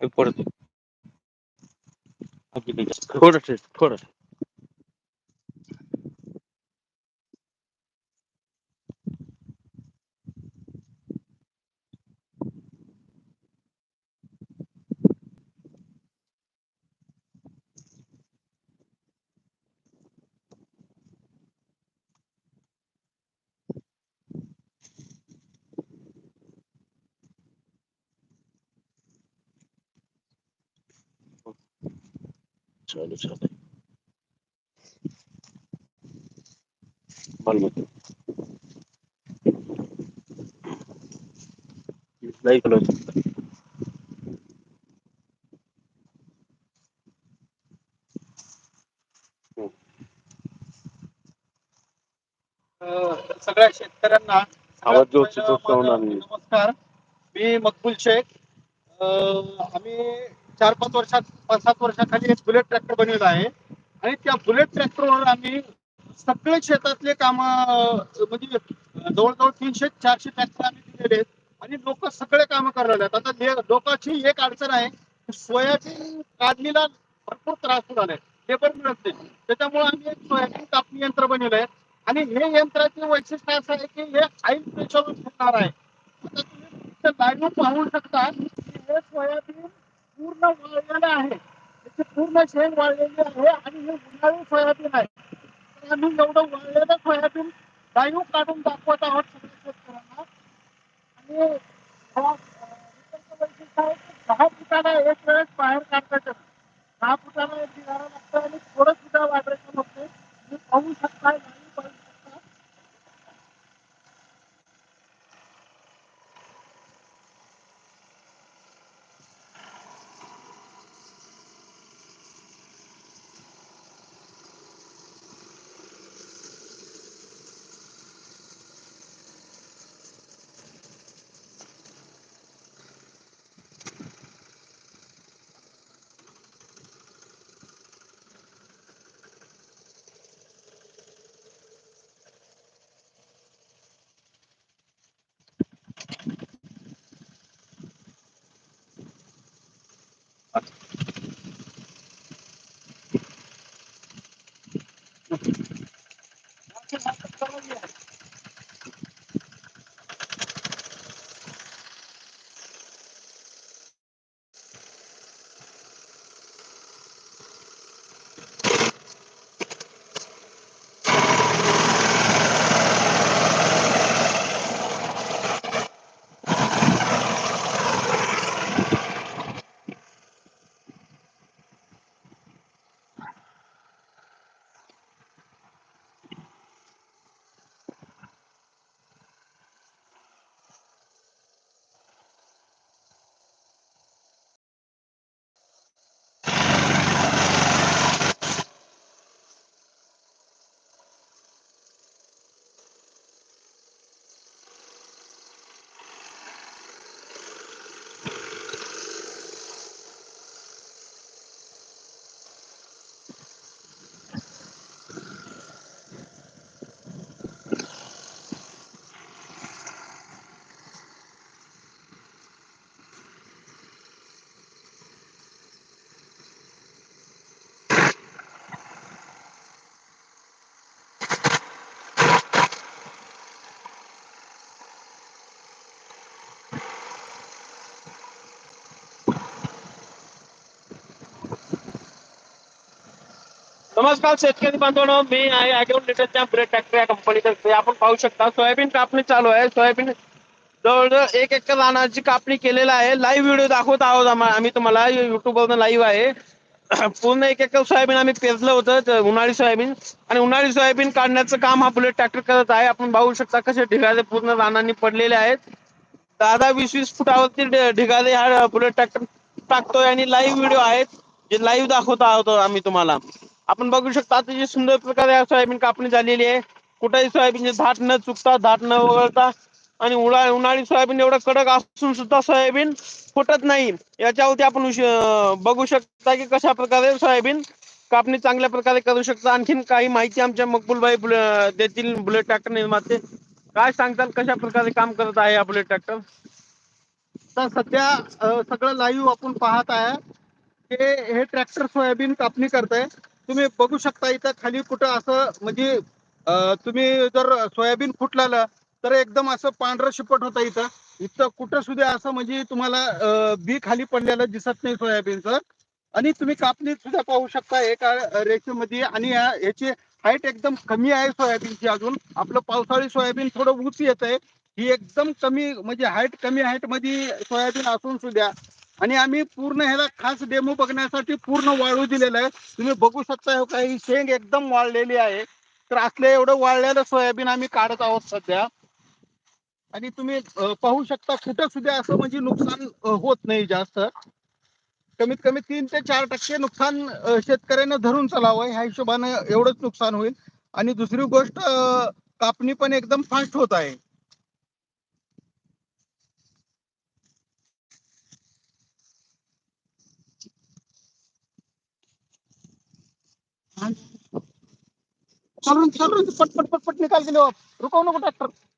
हे पडतो थोडं थोडं चालू नाही अ, सगळ्या शेतकऱ्यांना आवाज सगळ्यात जोरचे पहिलं जोरचे होणार माझं नाही. नमस्कार मी मकबूल शेख अ, आम्ही चार पाच वर्षात पाच सात वर्षाखाली एक बुलेट ट्रॅक्टर बनवला आहे. आणि त्या बुलेट ट्रॅक्टरवर आम्ही सगळे शेतातले काम म्हणजे जवळजवळ तीनशे चारशे ट्रॅक्टर आम्ही दिलेले आहेत. आणि लोक सगळे काम करायला आहेत आता लोकांची एक अडचण आहे सोयाबीन काढणीला भरपूर त्रास होत ते लेबर मिळत नाही. त्याच्यामुळे आम्ही एक सोयाबीन कापणी यंत्र बनवलं आहे. आणि हे यंत्राचे वैशिष्ट्य असं आहे की हे आईन प्रेशरवर फिरणार आहे. आता तुम्ही पाहू शकता की हे सोयाबीन पूर्ण वाळलेलं आहे. त्याचे पूर्ण शेंग वाळलेली आहे आणि हे उन्हाळी सोयाबीन आहे. तर आम्ही एवढं वाळलेलं सोयाबीन लाईव्ह काढून दाखवत आहोत सगळ्या शेतकऱ्यांना. आणि दहा फुटाला एक वेळेस बाहेर काढता येतं दहा फुटाला एक Gracias. नमस्कार शेतकरी बांधवांनो मी आहे ॲग्रोन लिटरच्या ब्रेड ट्रॅक्टर या कंपनीतर्फे आपण पाहू शकता सोयाबीन कापणी चालू आहे. सोयाबीन जवळजवळ एक एकर रानाची कापणी केलेला आहे. लाईव्ह व्हिडिओ दाखवत आहोत आम्ही तुम्हाला. युट्यूबवरून लाईव्ह आहे. पूर्ण एक एकर सोयाबीन आम्ही पेरलं होतं उन्हाळी सोयाबीन. आणि उन्हाळी सोयाबीन काढण्याचं काम हा बुलेट ट्रॅक्टर करत आहे. आपण पाहू शकता कसे ढिगारे पूर्ण रानांनी पडलेले आहेत. दहा दहा वीस वीस फुटावरती ढ- ढिगारे हा बुलेट ट्रॅक्टर टाकतोय आणि लाईव्ह व्हिडिओ आहेत जे लाईव्ह दाखवत आहोत आम्ही तुम्हाला. आपण बघू शकता अतिशय सुंदर प्रकारे सोयाबीन कापणी झालेली आहे. कुठेही सोयाबीनचे धाट न चुकता धाट न वगळता आणि उन्हाळी उन्हाळी सोयाबीन एवढं कडक असून सुद्धा सोयाबीन फुटत नाही. याच्यावरती आपण बघू शकता की कशा प्रकारे सोयाबीन कापणी चांगल्या प्रकारे करू शकता. आणखीन काही माहिती आमच्या मकबूलबाई देतील बुलेट ट्रॅक्टर निर्माते. काय सांगताल? कशा प्रकारे काम करत आहे हा बुलेट ट्रॅक्टर? तर सध्या सगळं लाईव्ह आपण पाहत आहे. हे हे ट्रॅक्टर सोयाबीन कापणी करतंय. तुम्ही बघू शकता इथं खाली कुठं असं म्हणजे तुम्ही जर सोयाबीन फुटलालं तर एकदम असं पांढरं शिपट होतं इथं. इथं कुठं सुद्धा असं म्हणजे तुम्हाला बी खाली पडलेलं दिसत नाही सोयाबीनचं. आणि तुम्ही कापणी सुद्धा पाहू शकता एका रेषेमध्ये आणि याची हाईट एकदम कमी आहे सोयाबीनची अजून. आपलं पावसाळी सोयाबीन थोडं उंच येत आहे ही एकदम कमी म्हणजे हाईट कमी हाईटमध्ये सोयाबीन असून सुद्धा आणि आम्ही पूर्ण ह्याला खास डेमो बघण्यासाठी पूर्ण वाळू दिलेलं आहे. तुम्ही बघू शकता हो का ही शेंग एकदम वाळलेली आहे. तर असले एवढं वाळलेलं सोयाबीन आम्ही काढत आहोत सध्या. आणि तुम्ही पाहू शकता कुठं सुद्धा असं म्हणजे नुकसान होत नाही जास्त. कमीत कमी तीन ते चार टक्के नुकसान शेतकऱ्यांना धरून चालावं. ह्या हिशोबानं एवढंच नुकसान होईल. आणि दुसरी गोष्ट कापणी पण एकदम फास्ट होत आहे. चल चल पट पट पट पट निकाल के लो रुको नको ट्रॅक्टर